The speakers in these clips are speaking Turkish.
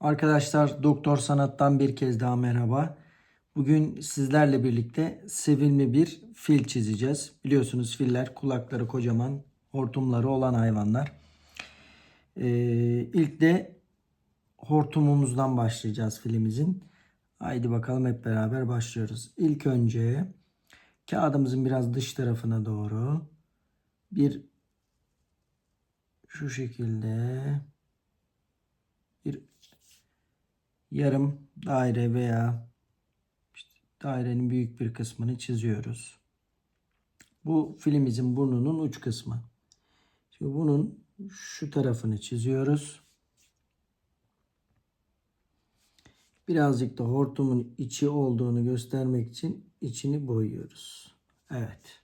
Arkadaşlar Doktor Sanat'tan bir kez daha merhaba. Bugün sizlerle birlikte sevimli bir fil çizeceğiz. Biliyorsunuz filler kulakları kocaman, hortumları olan hayvanlar. Ee, ilk de hortumumuzdan başlayacağız filimizin. Haydi bakalım hep beraber başlıyoruz. İlk önce kağıdımızın biraz dış tarafına doğru bir şu şekilde bir yarım daire veya işte dairenin büyük bir kısmını çiziyoruz. Bu filimizin burnunun uç kısmı. Şimdi bunun şu tarafını çiziyoruz. Birazcık da hortumun içi olduğunu göstermek için içini boyuyoruz. Evet.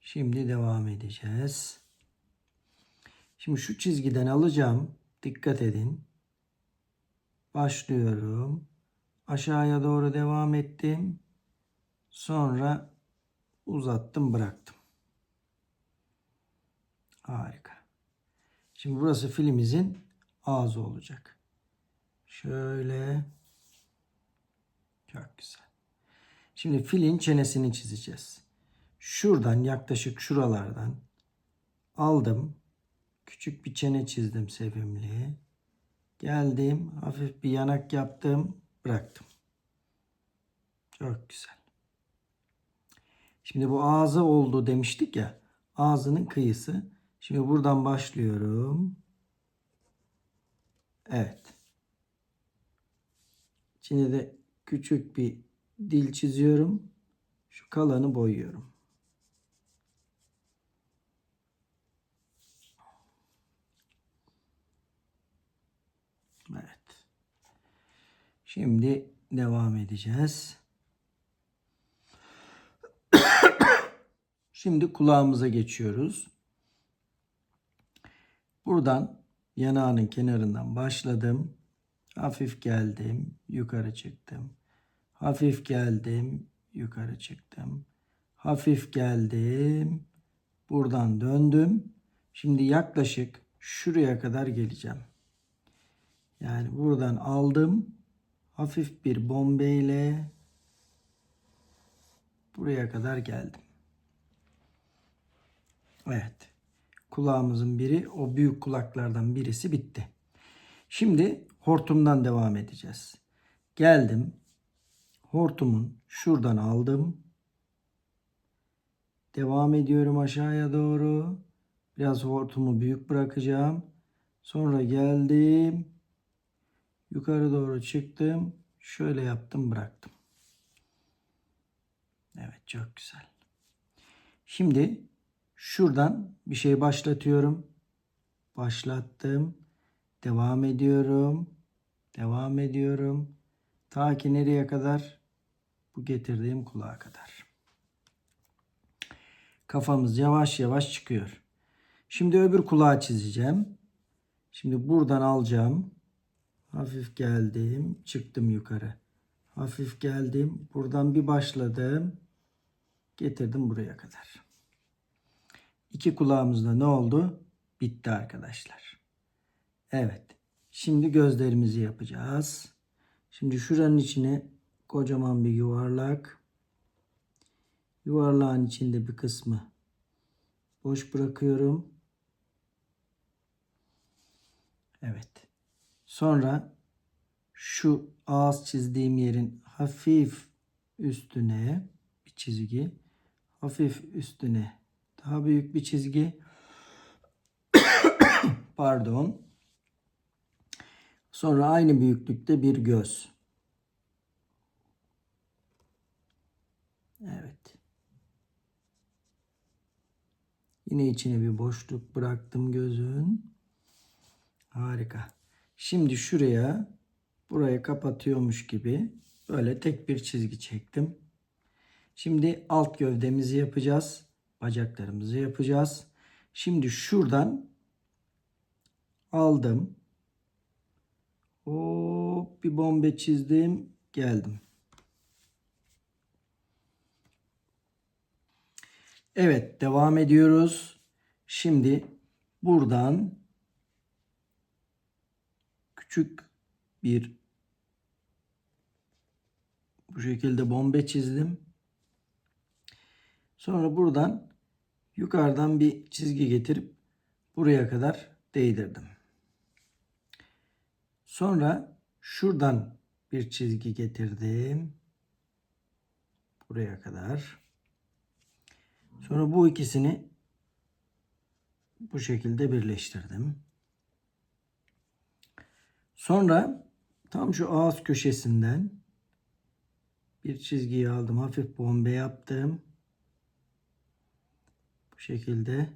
Şimdi devam edeceğiz. Şimdi şu çizgiden alacağım. Dikkat edin. Başlıyorum. Aşağıya doğru devam ettim. Sonra uzattım bıraktım. Harika. Şimdi burası filimizin ağzı olacak. Şöyle. Çok güzel. Şimdi filin çenesini çizeceğiz. Şuradan yaklaşık şuralardan aldım. Küçük bir çene çizdim sevimli. Geldim. Hafif bir yanak yaptım. Bıraktım. Çok güzel. Şimdi bu ağzı oldu demiştik ya. Ağzının kıyısı. Şimdi buradan başlıyorum. Evet. Şimdi de küçük bir dil çiziyorum. Şu kalanı boyuyorum. Evet. Şimdi devam edeceğiz. Şimdi kulağımıza geçiyoruz. Buradan yanağının kenarından başladım. Hafif geldim, yukarı çıktım. Hafif geldim, yukarı çıktım. Hafif geldim. Buradan döndüm. Şimdi yaklaşık şuraya kadar geleceğim. Yani buradan aldım. Hafif bir bombeyle buraya kadar geldim. Evet. Kulağımızın biri, o büyük kulaklardan birisi bitti. Şimdi hortumdan devam edeceğiz. Geldim. Hortumun şuradan aldım. Devam ediyorum aşağıya doğru. Biraz hortumu büyük bırakacağım. Sonra geldim. Yukarı doğru çıktım. Şöyle yaptım bıraktım. Evet çok güzel. Şimdi şuradan bir şey başlatıyorum. Başlattım. Devam ediyorum. Devam ediyorum. Ta ki nereye kadar? Bu getirdiğim kulağa kadar. Kafamız yavaş yavaş çıkıyor. Şimdi öbür kulağı çizeceğim. Şimdi buradan alacağım. Hafif geldim. Çıktım yukarı. Hafif geldim. Buradan bir başladım. Getirdim buraya kadar. İki kulağımızda ne oldu? Bitti arkadaşlar. Evet. Şimdi gözlerimizi yapacağız. Şimdi şuranın içine kocaman bir yuvarlak. Yuvarlağın içinde bir kısmı boş bırakıyorum. Evet. Sonra şu ağız çizdiğim yerin hafif üstüne bir çizgi, hafif üstüne daha büyük bir çizgi. Pardon. Sonra aynı büyüklükte bir göz. Evet. Yine içine bir boşluk bıraktım gözün. Harika. Şimdi şuraya burayı kapatıyormuş gibi böyle tek bir çizgi çektim. Şimdi alt gövdemizi yapacağız. Bacaklarımızı yapacağız. Şimdi şuradan aldım. Hop bir bombe çizdim. Geldim. Evet devam ediyoruz. Şimdi buradan küçük bir bu şekilde bombe çizdim. Sonra buradan yukarıdan bir çizgi getirip buraya kadar değdirdim. Sonra şuradan bir çizgi getirdim. Buraya kadar. Sonra bu ikisini bu şekilde birleştirdim. Sonra tam şu ağız köşesinden bir çizgiyi aldım. Hafif bombe yaptım. Bu şekilde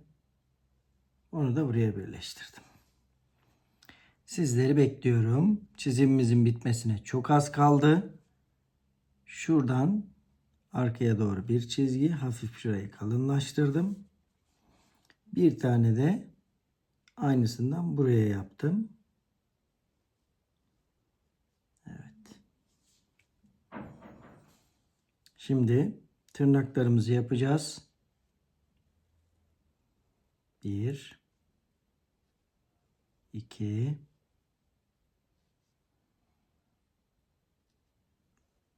onu da buraya birleştirdim. Sizleri bekliyorum. Çizimimizin bitmesine çok az kaldı. Şuradan arkaya doğru bir çizgi hafif şurayı kalınlaştırdım. Bir tane de aynısından buraya yaptım. Evet. Şimdi tırnaklarımızı yapacağız. Bir, iki,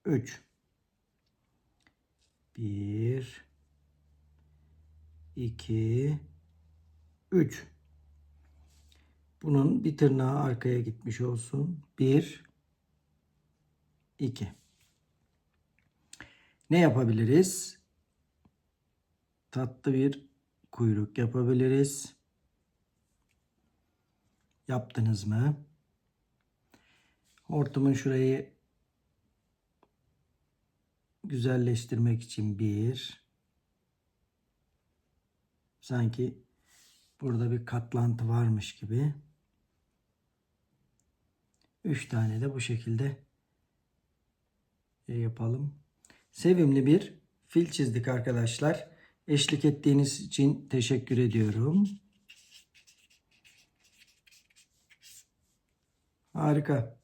üç. Bir, iki, üç. Bunun bir tırnağı arkaya gitmiş olsun. Bir, iki. Ne yapabiliriz? Tatlı bir kuyruk yapabiliriz. Yaptınız mı? Hortumun şurayı güzelleştirmek için bir sanki burada bir katlantı varmış gibi üç tane de bu şekilde yapalım. Sevimli bir fil çizdik arkadaşlar. Eşlik ettiğiniz için teşekkür ediyorum. Harika.